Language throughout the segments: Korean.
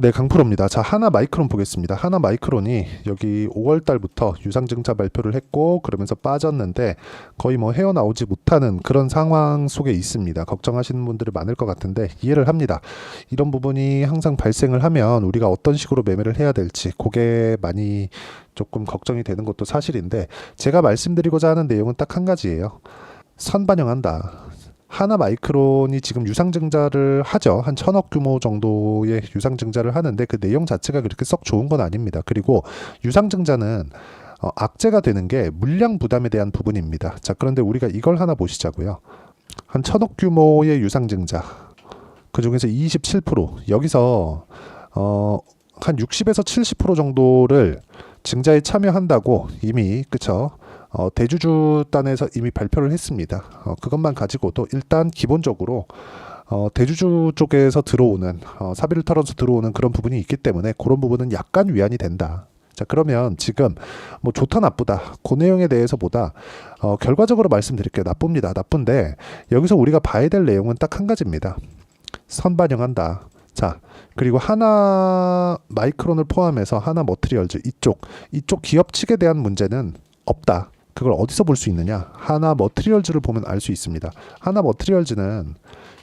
네, 강프로입니다. 자, 하나 마이크론 보겠습니다. 하나 마이크론이 여기 5월 달부터 유상증자 발표를 했고 그러면서 빠졌는데 거의 뭐 헤어나오지 못하는 그런 상황 속에 있습니다. 걱정하시는 분들이 많을 것 같은데 이해를 합니다. 이런 부분이 항상 발생을 하면 우리가 어떤 식으로 매매를 해야 될지 그게 많이 조금 걱정이 되는 것도 사실인데 제가 말씀드리고자 하는 내용은 딱 한 가지예요. 선반영한다. 하나 마이크론이 지금 유상증자를 하죠. 한 천억 규모 정도의 유상증자를 하는데 그 내용 자체가 그렇게 썩 좋은 건 아닙니다. 그리고 유상증자는 어, 악재가 되는 게 물량 부담에 대한 부분입니다. 자, 그런데 우리가 이걸 하나 보시자고요. 한 천억 규모의 유상증자. 그 중에서 27% 여기서 어, 한 60에서 70% 정도를 증자에 참여한다고 이미 그쵸 어, 대주주단에서 이미 발표를 했습니다. 어, 그것만 가지고도 일단 기본적으로 어, 대주주 쪽에서 들어오는 어, 사비를 털어서 들어오는 그런 부분이 있기 때문에 그런 부분은 약간 위안이 된다. 자 그러면 지금 뭐 좋다 나쁘다 그 내용에 대해서보다 어, 결과적으로 말씀드릴게요 나쁩니다 나쁜데 여기서 우리가 봐야 될 내용은 딱 한 가지입니다 선반영한다 자 그리고 하나 마이크론을 포함해서 하나 머트리얼즈 이쪽 이쪽 기업 측에 대한 문제는 없다. 그걸 어디서 볼 수 있느냐? 하나 머트리얼즈를 보면 알 수 있습니다. 하나 머트리얼즈는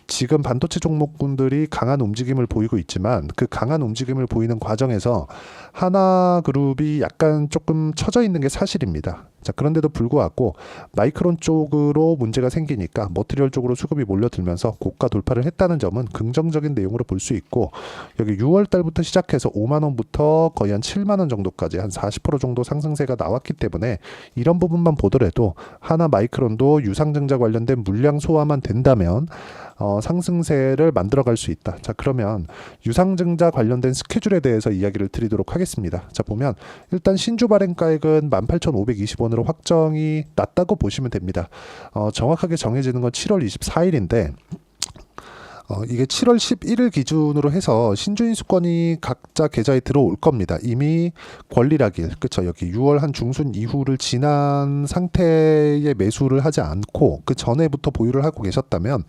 지금 반도체 종목군들이 강한 움직임을 보이고 있지만 그 강한 움직임을 보이는 과정에서 하나 그룹이 약간 조금 처져 있는 게 사실입니다. 자, 그런데도 불구하고 마이크론 쪽으로 문제가 생기니까 머트리얼 쪽으로 수급이 몰려들면서 고가 돌파를 했다는 점은 긍정적인 내용으로 볼 수 있고 여기 6월 달부터 시작해서 5만 원부터 거의 한 7만 원 정도까지 한 40% 정도 상승세가 나왔기 때문에 이런 부분만 보더라도 하나 마이크론도 유상증자 관련된 물량 소화만 된다면 어, 상승세를 만들어갈 수 있다. 자 그러면 유상증자 관련된 스케줄에 대해서 이야기를 드리도록 하겠습니다. 자 보면 일단 신주 발행 가액은 18,520원으로 확정이 났다고 보시면 됩니다. 어, 정확하게 정해지는 건 7월 24일인데 어, 이게 7월 11일 기준으로 해서 신주인 수권이 각자 계좌에 들어올 겁니다. 이미 권리락일, 그쵸. 여기 6월 한 중순 이후를 지난 상태의 매수를 하지 않고 그 전에부터 보유를 하고 계셨다면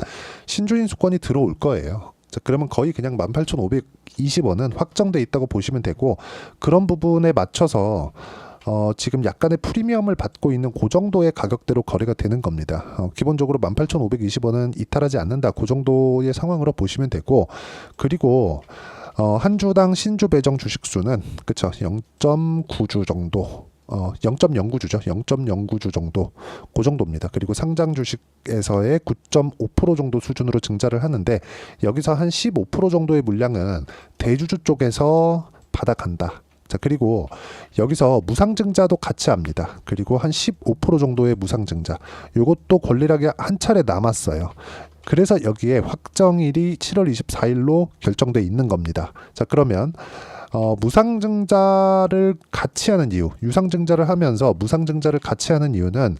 신주인 수권이 들어올 거예요. 자, 그러면 거의 그냥 18,520원은 확정돼 있다고 보시면 되고 그런 부분에 맞춰서 어, 지금 약간의 프리미엄을 받고 있는 그 정도의 가격대로 거래가 되는 겁니다. 어, 기본적으로 18,520원은 이탈하지 않는다. 그 정도의 상황으로 보시면 되고 그리고 어, 한 주당 신주 배정 주식 수는 그쵸 0.9주 정도 어, 0.09주죠. 0.09주 정도. 그 정도입니다. 그리고 상장 주식에서의 9.5% 정도 수준으로 증자를 하는데 여기서 한 15% 정도의 물량은 대주주 쪽에서 받아간다. 자, 그리고 여기서 무상증자도 같이 합니다. 그리고 한 15% 정도의 무상증자. 요것도 권리락이 한 차례 남았어요. 그래서 여기에 확정일이 7월 24일로 결정돼 있는 겁니다. 자, 그러면 어, 무상증자를 같이 하는 이유, 유상증자를 하면서 무상증자를 같이 하는 이유는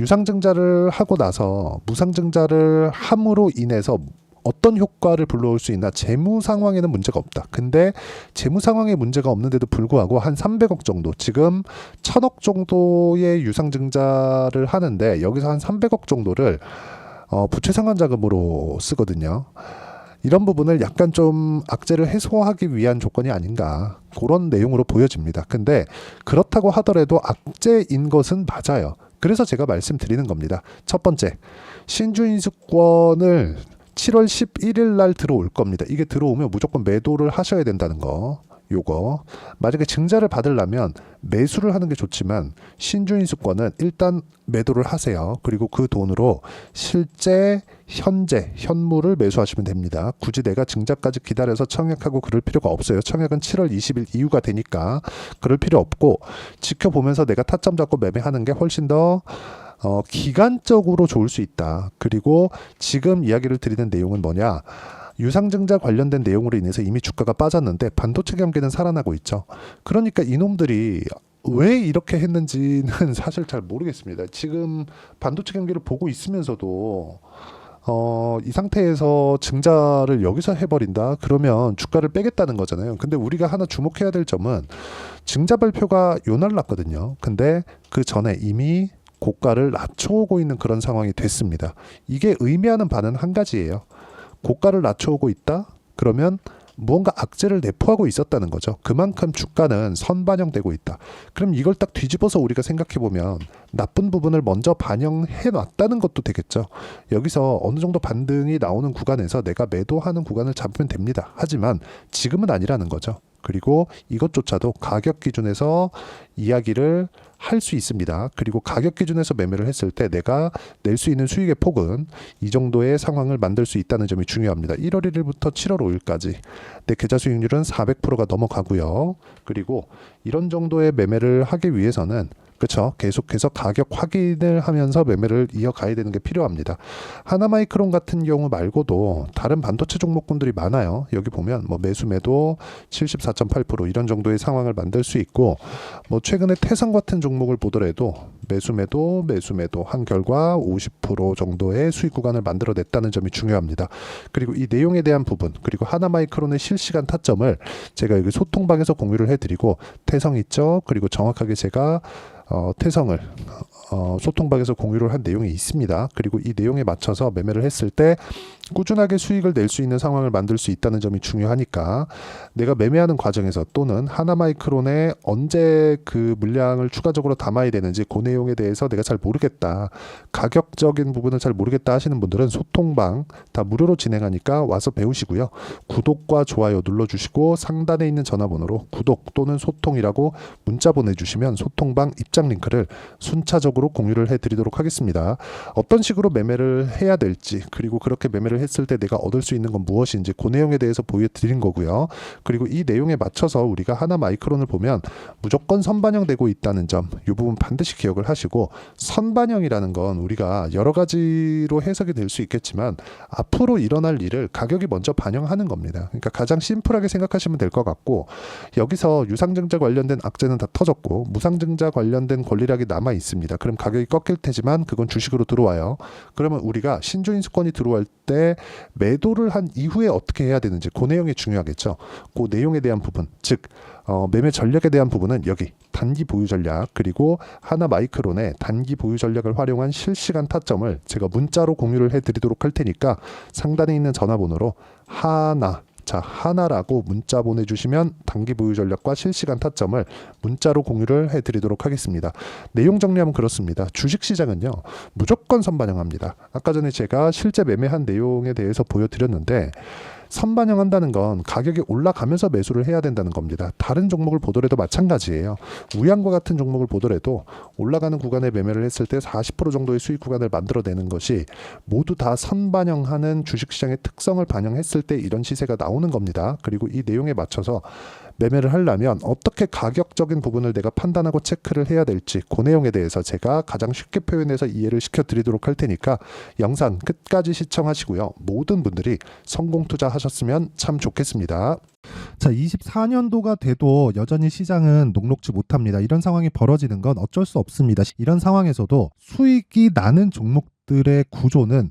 유상증자를 하고 나서 무상증자를 함으로 인해서 어떤 효과를 불러올 수 있나 재무 상황에는 문제가 없다. 근데 재무 상황에 문제가 없는데도 불구하고 한 300억 정도 지금 1000억 정도의 유상증자를 하는데 여기서 한 300억 정도를 어, 부채 상환 자금으로 쓰거든요. 이런 부분을 약간 좀 악재를 해소하기 위한 조건이 아닌가 그런 내용으로 보여집니다. 근데 그렇다고 하더라도 악재인 것은 맞아요. 그래서 제가 말씀드리는 겁니다. 첫 번째, 신주인수권을 7월 11일 날 들어올 겁니다. 이게 들어오면 무조건 매도를 하셔야 된다는 거. 요거 만약에 증자를 받으려면 매수를 하는 게 좋지만 신주인수권은 일단 매도를 하세요. 그리고 그 돈으로 실제 현재 현물을 매수하시면 됩니다. 굳이 내가 증자까지 기다려서 청약하고 그럴 필요가 없어요. 청약은 7월 20일 이후가 되니까 그럴 필요 없고 지켜보면서 내가 타점 잡고 매매하는 게 훨씬 더 어, 기간적으로 좋을 수 있다. 그리고 지금 이야기를 드리는 내용은 뭐냐? 유상증자 관련된 내용으로 인해서 이미 주가가 빠졌는데 반도체 경기는 살아나고 있죠. 그러니까 이놈들이 왜 이렇게 했는지는 사실 잘 모르겠습니다. 지금 반도체 경기를 보고 있으면서도 어, 이 상태에서 증자를 여기서 해버린다? 그러면 주가를 빼겠다는 거잖아요. 근데 우리가 하나 주목해야 될 점은 증자 발표가 요날 났거든요. 근데 그 전에 이미 고가를 낮춰오고 있는 그런 상황이 됐습니다. 이게 의미하는 바는 한 가지예요. 고가를 낮춰오고 있다? 그러면 무언가 악재를 내포하고 있었다는 거죠. 그만큼 주가는 선반영되고 있다. 그럼 이걸 딱 뒤집어서 우리가 생각해 보면 나쁜 부분을 먼저 반영해 놨다는 것도 되겠죠. 여기서 어느 정도 반등이 나오는 구간에서 내가 매도하는 구간을 잡으면 됩니다. 하지만 지금은 아니라는 거죠. 그리고 이것조차도 가격 기준에서 이야기를 할 수 있습니다. 그리고 가격 기준에서 매매를 했을 때 내가 낼 수 있는 수익의 폭은 이 정도의 상황을 만들 수 있다는 점이 중요합니다. 1월 1일부터 7월 5일까지 내 계좌 수익률은 400%가 넘어가고요. 그리고 이런 정도의 매매를 하기 위해서는 그렇죠. 계속해서 가격 확인을 하면서 매매를 이어가야 되는 게 필요합니다. 하나마이크론 같은 경우 말고도 다른 반도체 종목군들이 많아요. 여기 보면 뭐 매수 매도 74.8% 이런 정도의 상황을 만들 수 있고 뭐 최근에 태성 같은 종목을 보더라도 매수 매도 매수 매도 한 결과 50% 정도의 수익 구간을 만들어냈다는 점이 중요합니다. 그리고 이 내용에 대한 부분 그리고 하나마이크론의 실시간 타점을 제가 여기 소통방에서 공유를 해드리고 태성 있죠. 그리고 정확하게 제가 어, 태성을 어, 소통방에서 공유를 한 내용이 있습니다. 그리고 이 내용에 맞춰서 매매를 했을 때 꾸준하게 수익을 낼 수 있는 상황을 만들 수 있다는 점이 중요하니까 내가 매매하는 과정에서 또는 하나 마이크론에 언제 그 물량을 추가적으로 담아야 되는지 그 내용에 대해서 내가 잘 모르겠다. 가격적인 부분을 잘 모르겠다 하시는 분들은 소통방 다 무료로 진행하니까 와서 배우시고요. 구독과 좋아요 눌러주시고 상단에 있는 전화번호로 구독 또는 소통이라고 문자 보내주시면 소통방 입장 링크를 순차 적으로 공유를 해드리도록 하겠습니다. 어떤 식으로 매매를 해야 될지 그리고 그렇게 매매를 했을 때 내가 얻을 수 있는 건 무엇인지 그 내용에 대해서 보여드린 거고요. 그리고 이 내용에 맞춰서 우리가 하나 마이크론을 보면 무조건 선반영되고 있다는 점 이 부분 반드시 기억을 하시고 선반영이라는 건 우리가 여러 가지로 해석이 될 수 있겠지만 앞으로 일어날 일을 가격이 먼저 반영하는 겁니다. 그러니까 가장 심플하게 생각하시면 될 것 같고 여기서 유상증자 관련된 악재는 다 터졌고 무상증자 관련된 권리락이 남아 있습니다. 그럼 가격이 꺾일 테지만 그건 주식으로 들어와요. 그러면 우리가 신주 인 수권이 들어올 때 매도를 한 이후에 어떻게 해야 되는지 그 내용이 중요하겠죠. 그 내용에 대한 부분, 즉 어, 매매 전략에 대한 부분은 여기 단기 보유 전략 그리고 하나 마이크론의 단기 보유 전략을 활용한 실시간 타점을 제가 문자로 공유를 해드리도록 할 테니까 상단에 있는 전화번호로 하나 자 하나라고 문자 보내주시면 단기 보유 전략과 실시간 타점을 문자로 공유를 해드리도록 하겠습니다. 내용 정리하면 그렇습니다. 주식 시장은요 무조건 선반영합니다. 아까 전에 제가 실제 매매한 내용에 대해서 보여드렸는데 선반영한다는 건 가격이 올라가면서 매수를 해야 된다는 겁니다. 다른 종목을 보더라도 마찬가지예요. 우양과 같은 종목을 보더라도 올라가는 구간에 매매를 했을 때 40% 정도의 수익 구간을 만들어내는 것이 모두 다 선반영하는 주식시장의 특성을 반영했을 때 이런 시세가 나오는 겁니다. 그리고 이 내용에 맞춰서 매매를 하려면 어떻게 가격적인 부분을 내가 판단하고 체크를 해야 될지 그 내용에 대해서 제가 가장 쉽게 표현해서 이해를 시켜드리도록 할 테니까 영상 끝까지 시청하시고요. 모든 분들이 성공 투자하셨으면 참 좋겠습니다. 자, 24년도가 돼도 여전히 시장은 녹록지 못합니다. 이런 상황이 벌어지는 건 어쩔 수 없습니다. 이런 상황에서도 수익이 나는 종목들의 구조는